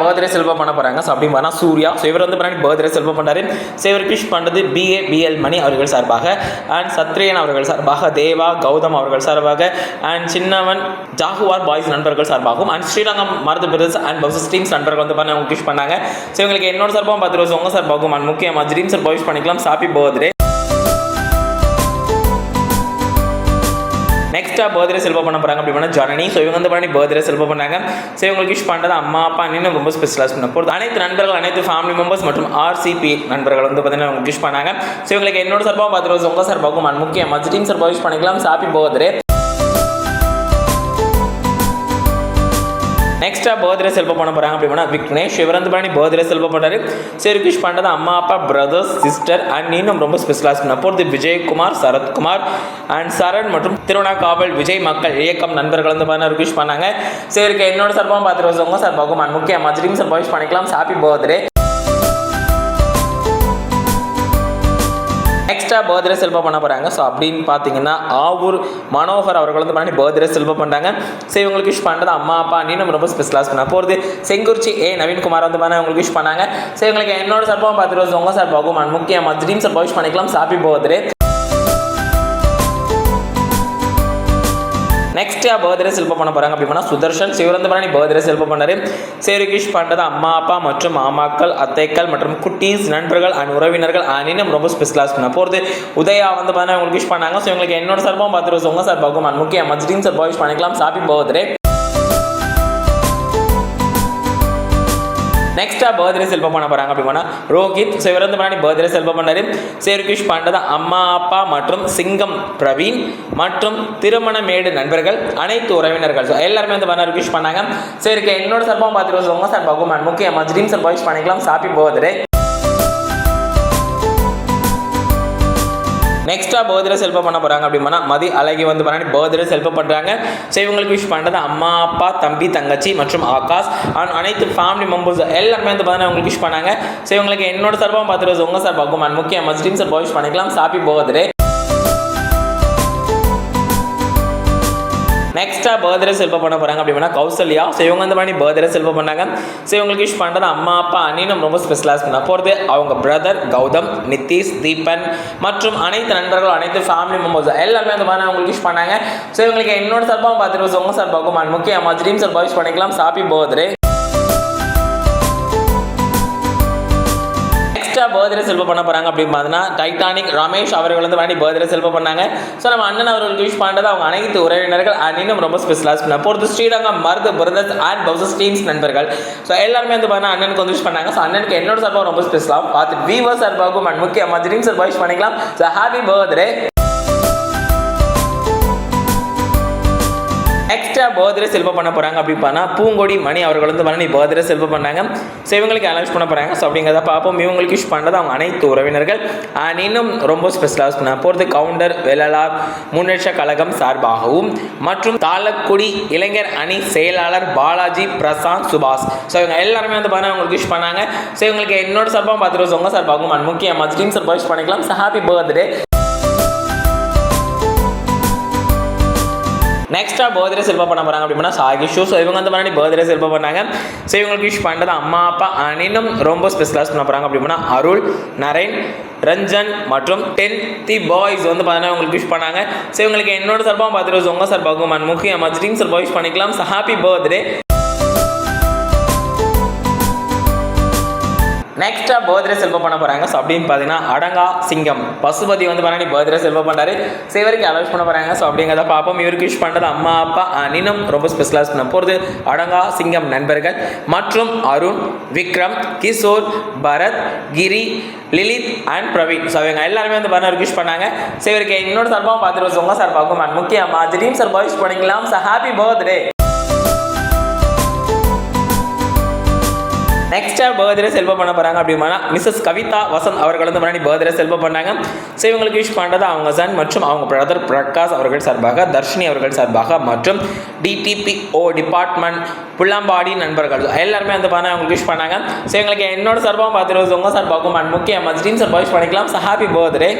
Birthday செல்வம் பண்ண போறாங்க. So அப்படி பார்த்தா சூர்யா. ஸோ இவர் வந்து பண்ணி பர்த்டே செல்வம் பண்ணாரு ஸோ இவர் விஷ் பண்ணது பிஏ பிஎல் மணி அவர்கள் சார்பாக. அண்ட் சத்ரியன் அவர்கள் சார்பாக தேவா கௌதம் அவர்கள் சார்பாக. அண்ட் சின்னவன் ஜாகுவார் பாய்ஸ் நண்பர்கள் சார்பாகவும். And Srirangam Marudhu brothers and பவுசஸ் teams நண்பர்கள் வந்து பண்ண அவங்க விஷ் பண்ணாங்க. ஸோ இவங்களுக்கு என்னோட சார்பாகவும் பத்து ரோஸ் உங்க சார்பாகவும். அண்ட் முக்கியமாக ட்ரீம் சார் விஷ் பண்ணிக்கலாம். ஹாப்பி பர்த்டே நெக்ஸ்ட்டாக பர்த்டே செல்வா பண்ண போகிறாங்க அப்படின்னா ஜனனி. ஸோ இவங்க வந்து பண்ணி பர்த்டே செல்வா பண்ணாங்க. ஸோ இவங்களுக்கு விஷ் பண்ணுறது அம்மா அப்பா அண்ணன் ரொம்ப ஸ்பெஷலாக பண்ண போகிறது அனைத்து நண்பர்கள் அனைத்து ஃபேமிலி மெம்பர்ஸ் மற்றும் ஆர்சிபி நண்பர்கள் வந்து பார்த்தீங்கன்னா அவங்க விஷ் பண்ணாங்க. ஸோ இவங்களுக்கு என்னோட சார்பாக பார்த்து ரோஸ் உங்கள் சார்பாகவும் அண்ட் முக்கியம் டீம் சார்பாக விஷ் பண்ணிக்கலாம். ஹாப்பி பர்த்டே நெக்ஸ்ட்டாக பர்த்டே செல்வம் பண்ண போகிறாங்க அப்படின்னா விக்னேஷ். இவர் வந்து பண்ணி பர்த்டே செல்வம் பண்ணாரு சரி விஷ் பண்ணுறது அம்மா அப்பா பிரதர்ஸ் சிஸ்டர் அண்ட் இன்னும் ரொம்ப ஸ்பெஷலாக பண்ண போகிறது விஜயகுமார் சரத்குமார் அண்ட் சரண் மற்றும் திருவண்ணாக்காவல் விஜய் மக்கள் இயக்கம் நண்பர்கள் வந்து பண்ண விஷ் பண்ணாங்க. சரி என்னோட சர்பம் பார்த்துட்டு வச்சவங்க சார் அண்ட் முக்கிய மஜ்ரீம் சார் விஷ் பண்ணிக்கலாம். ஹாப்பி பர்த்டே நெக்ஸ்ட்டாக பர்த்டே செல்வம் பண்ண போகிறாங்க ஸோ அப்படின்னு பார்த்தீங்கன்னா ஆவூர் மனோகர் அவர்கள் வந்து பண்ணி பர்த்டே செல்வம் பண்ணுறாங்க ஸோ இவங்களுக்கு விஷ் பண்ணுறது அம்மா அப்பா நீ நம்ம ரொம்ப ஸ்பெஷலாக பண்ண போகிறது செங்குறிச்சி ஏ நவீன்குமார் வந்து பண்ண அவங்களுக்கு விஷ் பண்ணாங்க. ஸோ இவங்களுக்கு என்னோட சார்பாகவும் பார்த்து ரோஸ் உங்கள் சார்பாகவும் அண்ட் முக்கியமாக ட்ரீம் சார்பாக விஷ் பண்ணிக்கலாம். சாப்பி பர்த்டே நெக்ஸ்ட் பர்த்டே செல்வம் பண்ண போகிறாங்க அப்படின்னா சுதர்ஷன் சிவரந்தபரணி பர்த்டே செல்வம் பண்ணாரு சேருகிஷ் பண்ணுறது அம்மா அப்பா மற்றும் மாமாக்கள் அத்தைக்கள் மற்றும் குட்டீஸ் நண்பர்கள் அண்ட் உறவினர்கள் அனினும் ரொம்ப ஸ்பெஷலாக பண்ண போகிறது உதயா வந்து பார்த்தீங்கன்னா உங்களுக்கு விஷ் பண்ணாங்க. ஸோ உங்களுக்கு என்னோட சார்பாகவும் பார்த்துருவோம். உங்கள் சார்பாகவும் அண்ட் முக்கிய மஜ்ரீன் சார்பாக விஷ் பண்ணிக்கலாம். சாப்பி பர்த்டே நெக்ஸ்ட்டாக பர்த்டே செல்வம் பண்ண போகிறாங்க அப்படின்னா ரோஹித் ஸோ இவர் வந்து பண்ணி பர்த்டே செல்வம் பண்ணாரு. சேருகிஷ் பண்ணுறது அம்மா அப்பா மற்றும் சிங்கம் பிரவீன் மற்றும் திருமணமேடு நண்பர்கள் அனைத்து உறவினர்கள். ஸோ எல்லாருமே வந்து பண்ண விஷ் பண்ணாங்க. சரி என்னோட சர்பம் பார்த்துட்டு உங்கள் சார் பகுமான் முக்கியமாக ட்ரீம் சார்பாக விஷ் பண்ணிக்கலாம். சாப்பி பர்த்டே நெக்ஸ்ட்டாக பர்த்டே செல்வம் பண்ண போகிறாங்க அப்படின்னா மதி அழகி வந்து பண்ணி பர்த்டே செல்வம் பண்ணுறாங்க ஸோ இவங்களுக்கு விஷ் பண்ணுறது அம்மா அப்பா தம்பி தங்கச்சி மற்றும் ஆகாஷ் அண்ட் அனைத்து ஃபேமிலி மெம்பர்ஸ் எல்லாருமே வந்து பார்த்தீங்கன்னா உங்களுக்கு விஷ் பண்ணாங்க. ஸோ இவங்களுக்கு என்னோட சார்பாக பார்த்துட்டு உங்கள் சார்பாகவும். அண்ட் முக்கிய மஸ்டீம் சார் விஷ் பண்ணிக்கலாம். சாப்பி பர்த்டே நெக்ஸ்ட்டாக பர்த்டே செல்வம் பண்ண போகிறாங்க அப்படின்னா கௌசல்யா. ஸோ இவங்க வந்து பண்ணி பர்த்டே செல்வம் பண்ணாங்க. ஸோ இவங்களுக்கு விஷ் பண்ணுறது அம்மா அப்பா அண்ணினும் ரொம்ப ஸ்பெஷலாக பண்ண போகிறது அவங்க பிரதர் கௌதம் நிதிஷ் தீபன் மற்றும் அனைத்து நண்பர்கள் அனைத்து ஃபேமிலி மெம்பர்ஸ் எல்லாருமே அந்த மாதிரி அவங்களுக்கு விஷ் பண்ணாங்க. ஸோ இவங்களுக்கு என்னோட சார்பாகவும் பார்த்துட்டு உங்கள் சார்பாகவும் அண்ட் முக்கிய ட்ரீம் சார்பாக விஷ் பண்ணிக்கலாம். ஹாப்பி பர்த்டே பர்த்டே செல்வம் பண்ண போகிறாங்க அப்படின்னு பார்த்தீங்கன்னா டைட்டானிக் ரமேஷ் அவர்கள் வந்து வாங்கி பர்த்டே செல்வம் பண்ணாங்க. ஸோ நம்ம அண்ணன் அவர்களுக்கு விஷ் பண்ணுறது அவங்க அனைத்து உறவினர்கள் அண்ட் இன்னும் ரொம்ப ஸ்பெஷலாக பண்ண போகிறது ஸ்ரீரங்கம் மருது பிரதர்ஸ் அண்ட் பவுசஸ் டீம்ஸ் நண்பர்கள். ஸோ எல்லாருமே வந்து பார்த்தீங்கன்னா அண்ணனுக்கு வந்து விஷ் பண்ணாங்க. ஸோ அண்ணனுக்கு என்னோட சார்பாக ரொம்ப ஸ்பெஷலாக பார்த்து வீவர் சார்பாகவும் அண்ட் முக்கிய ட்ரீம் சார்பாக விஷ் பண்ணிக்கலாம். ஸோ ஹாப்பி பர்த்டே நெக்ஸ்ட்டாக பர்த்டே செல்வம் பண்ண போகிறாங்க அப்படி பார்த்தா பூங்கொடி மணி அவர்கள் வந்து பண்ணி பர்த்டே செல்வம் பண்ணாங்க. ஸோ இவங்களுக்கு அலௌன்ஸ் பண்ண போகிறாங்க ஸோ அப்படிங்கிறத பார்ப்போம். இவங்களுக்கு விஷ் பண்ணுறது அவங்க அனைத்து உறவினர்கள். அண்ட் இன்னும் ரொம்ப ஸ்பெஷலாக பண்ண போகிறது கவுண்டர் வெள்ளலார் முன்னேற்ற கழகம் சார்பாகவும் மற்றும் தாளக்குடி இளைஞர் அணி செயலாளர் பாலாஜி பிரசாந்த் சுபாஷ். ஸோ இவங்க எல்லாருமே வந்து பார்த்தா அவங்களுக்கு விஷ் பண்ணாங்க. ஸோ இவங்களுக்கு என்னோட சார்பாக பார்த்துட்டு உங்கள் சார்பாகவும் அண்ட் முக்கியமாக டீம் சார்பாக விஷ் பண்ணிக்கலாம். ஸோ ஹாப்பி பர்த்டே நெக்ஸ்ட்டாக பர்த்டே செல்வம் பண்ண போகிறாங்க அப்படின்னா சாகிஷு ஸோ இவங்க வந்து பண்ணி பர்த்டே செல்வம் பண்ணாங்க. ஸோ இவங்களுக்கு விஷ் பண்ணுறது அம்மா அப்பா அனினும் ரொம்ப ஸ்பெஷலாக பண்ண போகிறாங்க அப்படின்னா அருள் நரேன் ரஞ்சன் மற்றும் டென்த்தி தி பாய்ஸ் வந்து பார்த்தீங்கன்னா உங்களுக்கு விஷ் பண்ணாங்க. ஸோ இவங்களுக்கு என்னோட சார்பாகவும் பார்த்துட்டு உங்கள் சார்பாகவும் அண்ட் முக்கிய மஜ்ரீம் சார்பாக விஷ் பண்ணிக்கலாம். ஸோ ஹாப்பி பர்த்டே நெக்ஸ்ட்டாக பர்த்டே செல்வம் பண்ண போகிறாங்க ஸோ அப்படின்னு பார்த்தீங்கன்னா அடங்கா சிங்கம். பசுபதி வந்து பண்ணி பர்த்டே செல்வம் பண்ணாரு சிவருக்கு இவருக்கு அலோஸ் பண்ண போகிறாங்க ஸோ அப்படிங்கிறத பார்ப்போம். இவருக்கு விஷ் பண்ணுறது அம்மா அப்பா அனினும் ரொம்ப ஸ்பெஷலாக பண்ண போகிறது அடங்கா சிங்கம் நண்பர்கள். மற்றும் Arun Vikram Kishore Bharath Giri Lilith and Praveen. So இவங்க எல்லாருமே வந்து பண்ண விஷ் பண்ணாங்க. ஸோ இவருக்கு என்னோட சார்பாகவும் பார்த்துட்டு உங்கள் சார்பாகவும் அண்ட் முக்கியமாக திடீர்னு சார் பாய்ஸ் பண்ணிக்கலாம். ஸோ ஹாப்பி பர்த்டே நெக்ஸ்ட்டாக பர்த்டே செல்வ பண்ண போகிறாங்க அப்படின்னா மிஸ்ஸஸ் கவிதா வசந்த் அவர்கள் வந்து முன்னாடி பர்த்டே செல்வம் பண்ணாங்க. ஸோ இவங்களுக்கு விஷ் பண்ணுறது அவங்க சன் மற்றும் அவங்க பிரதர் பிரகாஷ் அவர்கள் சார்பாக தர்ஷினி அவர்கள் சார்பாக மற்றும் டிடிபிஓ டிபார்ட்மெண்ட் புள்ளம்பாடி நண்பர்கள். எல்லாருமே வந்து பண்ண அவங்களுக்கு விஷ் பண்ணாங்க. ஸோ எங்களுக்கு என்னோட சார்பாகவும் பார்த்துருவோம் உங்கள் சார்பாகவும் அண்ட் முக்கியமாக ஸ்டீம் சார்பாக விஷ் பண்ணிக்கலாம். So happy birthday